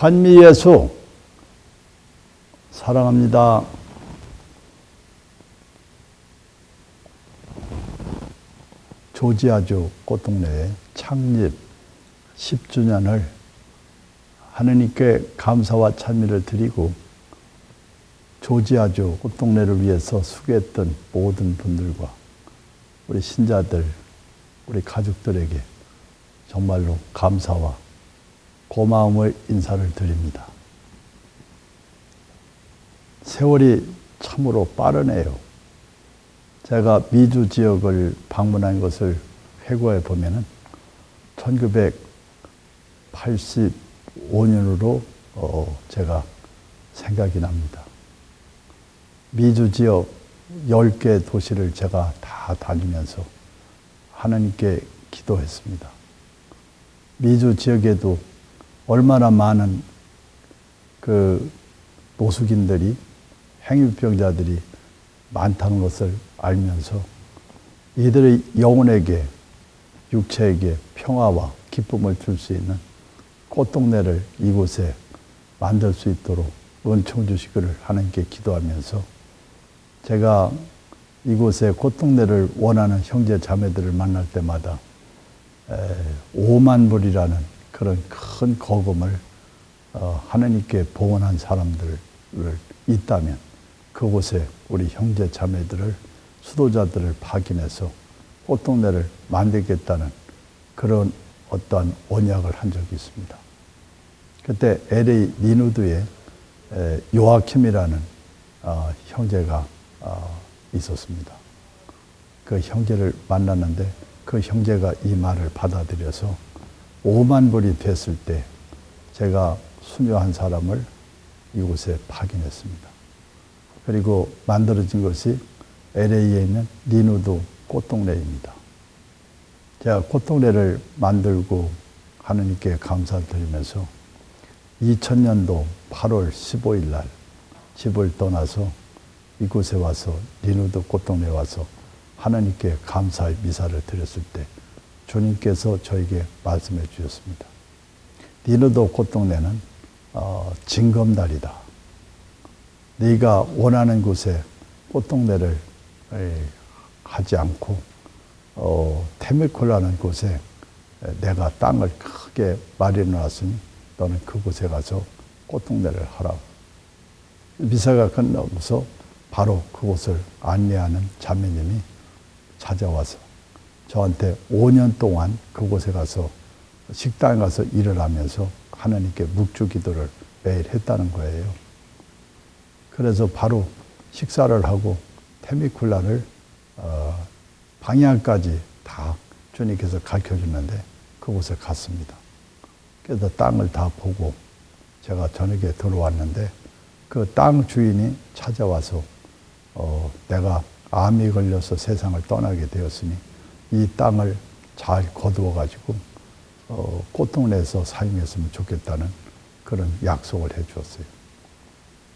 찬미 예수 사랑합니다. 조지아주 꽃동네의 창립 10주년을 하느님께 감사와 찬미를 드리고 조지아주 꽃동네를 위해서 수고했던 모든 분들과 우리 신자들, 우리 가족들에게 정말로 감사와 고마움의 인사를 드립니다. 세월이 참으로 빠르네요. 제가 미주 지역을 방문한 것을 회고해 보면은 1985년으로 어 제가 생각이 납니다. 미주 지역 10개 도시를 제가 다 다니면서 하나님께 기도했습니다. 미주 지역에도 얼마나 많은 그 노숙인들이 행위병자들이 많다는 것을 알면서 이들의 영혼에게 육체에게 평화와 기쁨을 줄 수 있는 꽃동네를 이곳에 만들 수 있도록 은총 주시기를 하나님께 기도하면서 제가 이곳에 꽃동네를 원하는 형제 자매들을 만날 때마다 5만 불이라는 그런 큰 거금을 어, 하나님께 봉헌한 사람들을 있다면 그곳에 우리 형제 자매들을 수도자들을 파견해서 꽃동네를 만들겠다는 그런 어떠한 언약을 한 적이 있습니다. 그때 LA 니누드에 요아킴이라는 어, 형제가 어, 있었습니다. 그 형제를 만났는데 그 형제가 이 말을 받아들여서 5만 불이 됐을 때 제가 수녀 한 사람을 이곳에 파견했습니다. 그리고 만들어진 것이 LA에 있는 니누드 꽃동네입니다. 제가 꽃동네를 만들고 하느님께 감사를 드리면서 2000년도 8월 15일 날 집을 떠나서 이곳에 와서 니누드 꽃동네에 와서 하나님께 감사의 미사를 드렸을 때 주님께서 저에게 말씀해 주셨습니다. 니누드 꽃동네는 어, 징검다리다. 네가 원하는 곳에 꽃동네를 하지 않고 어, 테미콜라는 곳에 내가 땅을 크게 마련해 놨으니 너는 그곳에 가서 꽃동네를 하라. 미사가 끝나고서 바로 그곳을 안내하는 자매님이 찾아와서 저한테 5년 동안 그곳에 가서 식당에 가서 일을 하면서 하나님께 묵주 기도를 매일 했다는 거예요. 그래서 바로 식사를 하고 테미쿨라를 어, 방향까지 다 주님께서 가르쳐 주는데 그곳에 갔습니다. 그래서 땅을 다 보고 제가 저녁에 들어왔는데 그 땅 주인이 찾아와서 어, 내가 암이 걸려서 세상을 떠나게 되었으니 이 땅을 잘 거두어 가지고 어, 꽃동네에서 사용했으면 좋겠다는 그런 약속을 해 주었어요.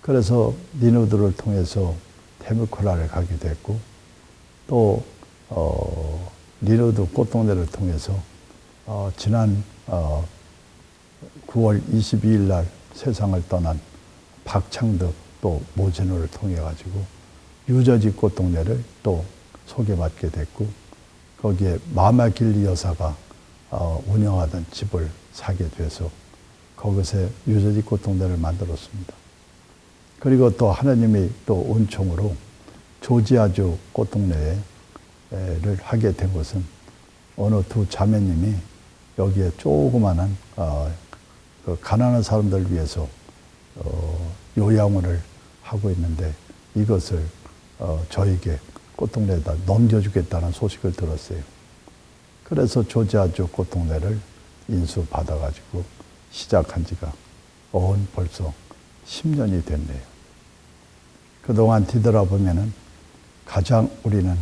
그래서 니누들을 통해서 테무코라를 가게 됐고 또 어, 니누드 꽃동네를 통해서 어, 지난 어, 9월 22일 날 세상을 떠난 박창덕 또 모진호를 통해 가지고 유저지 꽃동네를 또 소개받게 됐고 거기에 마마길리 여사가 어, 운영하던 집을 사게 돼서 거기서 유저지 꽃동네를 만들었습니다. 그리고 또 하나님이 또 은총으로 조지아주 꽃동네를 하게 된 것은 어느 두 자매님이 여기에 조그마한 어, 그 가난한 사람들을 위해서 어, 요양원을 하고 있는데 이것을 어, 저에게 꽃동네에다 넘겨주겠다는 소식을 들었어요. 그래서 조지아주 꽃동네를 인수받아가지고 시작한 지가 어언 벌써 10년이 됐네요. 그동안 뒤돌아보면은 가장 우리는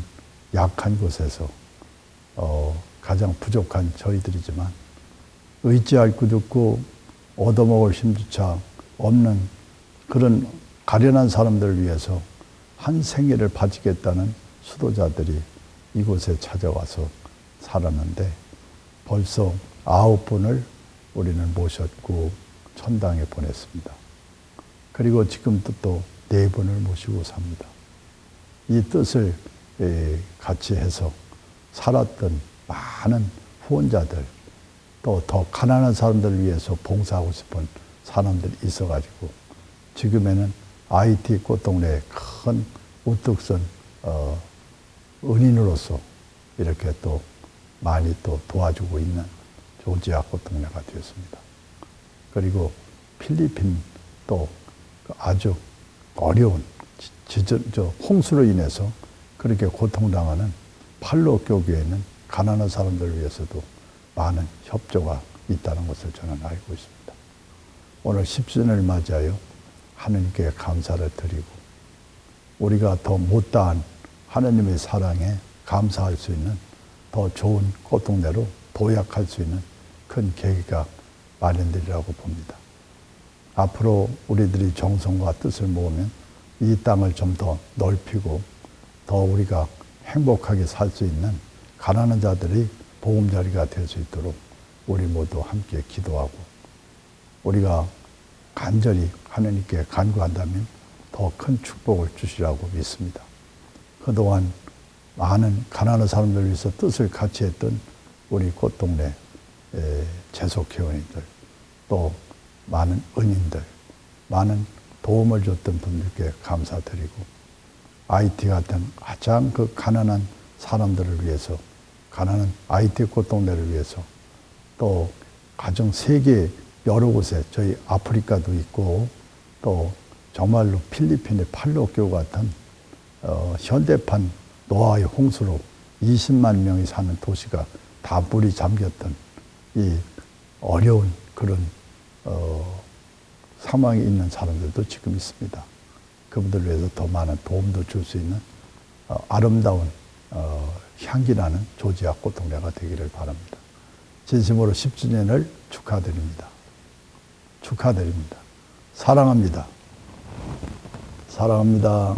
약한 곳에서 어, 가장 부족한 저희들이지만 의지할 구 없고 얻어먹을 힘조차 없는 그런 가련한 사람들을 위해서 한 생애를 바치겠다는 수도자들이 이곳에 찾아와서 살았는데 벌써 아홉 분을 우리는 모셨고 천당에 보냈습니다. 그리고 지금도 또 네 분을 모시고 삽니다. 이 뜻을 에, 같이 해서 살았던 많은 후원자들 또 더 가난한 사람들을 위해서 봉사하고 싶은 사람들이 있어가지고 지금에는 IT 꽃동네의 큰 우뚝 선 어, 은인으로서 이렇게 또 많이 또 도와주고 있는 조지아 꽃동네가 되었습니다. 그리고 필리핀 또 아주 어려운 지전, 저 홍수로 인해서 그렇게 고통당하는 팔로 교교에는 가난한 사람들을 위해서도 많은 협조가 있다는 것을 저는 알고 있습니다. 오늘 10주년을 맞이하여 하느님께 감사를 드리고 우리가 더 못다한 하느님의 사랑에 감사할 수 있는 더 좋은 꽃동네로 도약할 수 있는 큰 계기가 마련되리라고 봅니다. 앞으로 우리들이 정성과 뜻을 모으면 이 땅을 좀 더 넓히고 더 우리가 행복하게 살 수 있는 가난한 자들이 보금자리가 될 수 있도록 우리 모두 함께 기도하고 우리가 간절히 하나님께 간구한다면 더 큰 축복을 주시라고 믿습니다. 그동안 많은 가난한 사람들을 위해서 뜻을 같이 했던 우리 꽃동네 재속회원님들 또 많은 은인들 많은 도움을 줬던 분들께 감사드리고 IT 같은 가장 그 가난한 사람들을 위해서 가난한 IT 꽃동네를 위해서 또 가정 세계 여러 곳에 저희 아프리카도 있고 또 정말로 필리핀의 팔로교 같은 어, 현대판 노아의 홍수로 20만 명이 사는 도시가 다 물이 잠겼던 이 어려운 그런 어, 상황에 있는 사람들도 지금 있습니다. 그분들 위해서 더 많은 도움도 줄 수 있는 어, 아름다운 어, 향기 나는 조지아 꽃동네가 되기를 바랍니다. 진심으로 10주년을 축하드립니다. 축하드립니다. 사랑합니다. 사랑합니다.